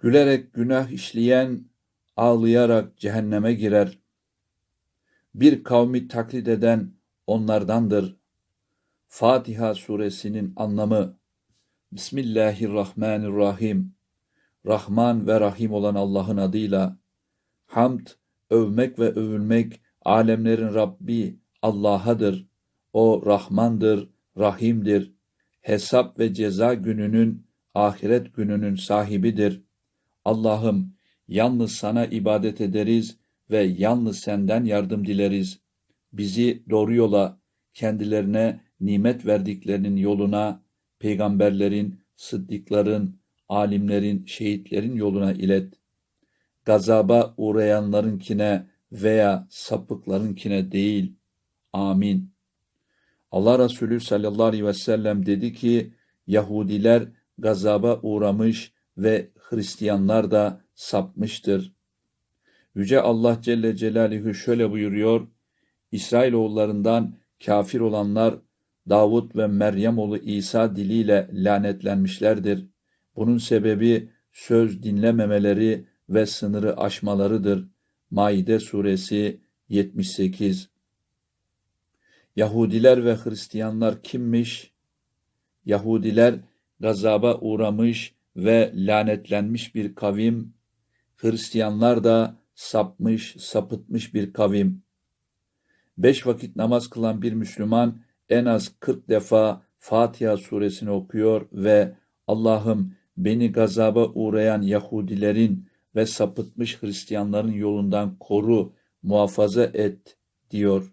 Gülerek günah işleyen ağlayarak cehenneme girer. Bir kavmi taklit eden onlardandır. Fatiha suresinin anlamı Bismillahirrahmanirrahim. Rahman ve Rahim olan Allah'ın adıyla. Hamd, övmek ve övülmek alemlerin Rabbi Allah'adır. O Rahmandır, Rahim'dir. Hesap ve ceza gününün, ahiret gününün sahibidir. Allah'ım yalnız sana ibadet ederiz ve yalnız senden yardım dileriz. Bizi doğru yola, kendilerine nimet verdiklerinin yoluna, peygamberlerin, sıddıkların, alimlerin, şehitlerin yoluna ilet. Gazaba uğrayanlarınkine veya sapıklarınkine değil. Amin. Allah Resulü sallallahu aleyhi ve sellem dedi ki, Yahudiler gazaba uğramış ve Hristiyanlar da sapmıştır. Yüce Allah Celle Celaluhu şöyle buyuruyor, İsrailoğullarından kafir olanlar Davut ve Meryem oğlu İsa diliyle lanetlenmişlerdir. Bunun sebebi söz dinlememeleri ve sınırı aşmalarıdır. Maide suresi 78 Yahudiler ve Hristiyanlar kimmiş? Yahudiler gazaba uğramış ve lanetlenmiş bir kavim, Hristiyanlar da sapmış, sapıtmış bir kavim. Beş vakit namaz kılan bir Müslüman en az 40 defa Fatiha suresini okuyor ve Allah'ım beni gazaba uğrayan Yahudilerin ve sapıtmış Hristiyanların yolundan koru, muhafaza et diyor.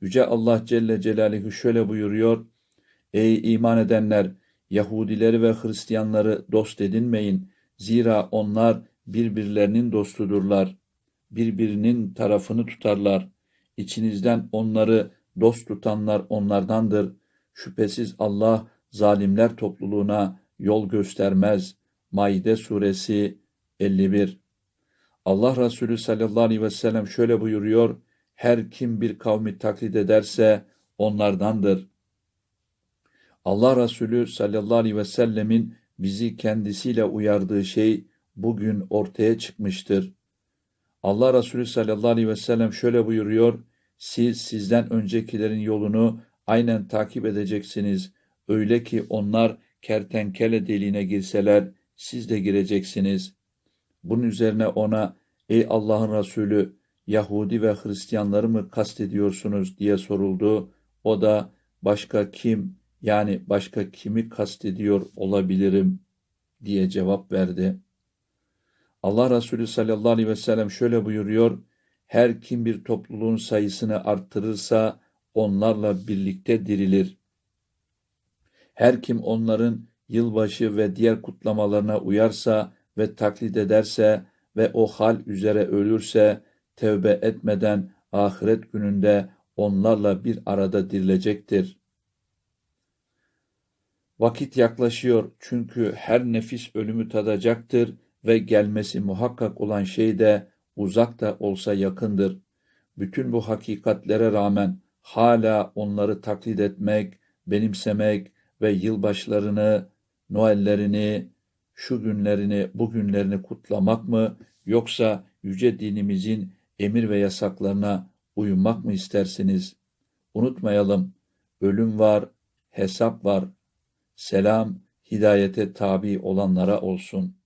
Yüce Allah Celle Celaluhu şöyle buyuruyor. Ey iman edenler! Yahudileri ve Hristiyanları dost edinmeyin. Zira onlar birbirlerinin dostudurlar. Birbirinin tarafını tutarlar. İçinizden onları dost tutanlar onlardandır. Şüphesiz Allah zalimler topluluğuna yol göstermez. Maide suresi 51 Allah Resulü sallallahu aleyhi ve sellem şöyle buyuruyor. Her kim bir kavmi taklit ederse onlardandır. Allah Resulü sallallahu aleyhi ve sellemin bizi kendisiyle uyardığı şey bugün ortaya çıkmıştır. Allah Resulü sallallahu aleyhi ve sellem şöyle buyuruyor. Siz sizden öncekilerin yolunu aynen takip edeceksiniz. Öyle ki onlar kertenkele deliğine girseler siz de gireceksiniz. Bunun üzerine ona ey Allah'ın Resulü Yahudi ve Hristiyanları mı kastediyorsunuz diye soruldu. O da başka kim yani başka kimi kastediyor olabilirim diye cevap verdi. Allah Resulü sallallahu aleyhi ve sellem şöyle buyuruyor. Her kim bir topluluğun sayısını arttırırsa onlarla birlikte dirilir. Her kim onların yılbaşı ve diğer kutlamalarına uyarsa ve taklit ederse ve o hal üzere ölürse tevbe etmeden ahiret gününde onlarla bir arada dirilecektir. Vakit yaklaşıyor çünkü her nefis ölümü tadacaktır ve gelmesi muhakkak olan şey de uzak da olsa yakındır. Bütün bu hakikatlere rağmen hala onları taklit etmek, benimsemek ve yılbaşlarını, Noellerini, şu günlerini, bu günlerini kutlamak mı yoksa yüce dinimizin emir ve yasaklarına uymak mı istersiniz? Unutmayalım, ölüm var, hesap var. Selam, hidayete tabi olanlara olsun.''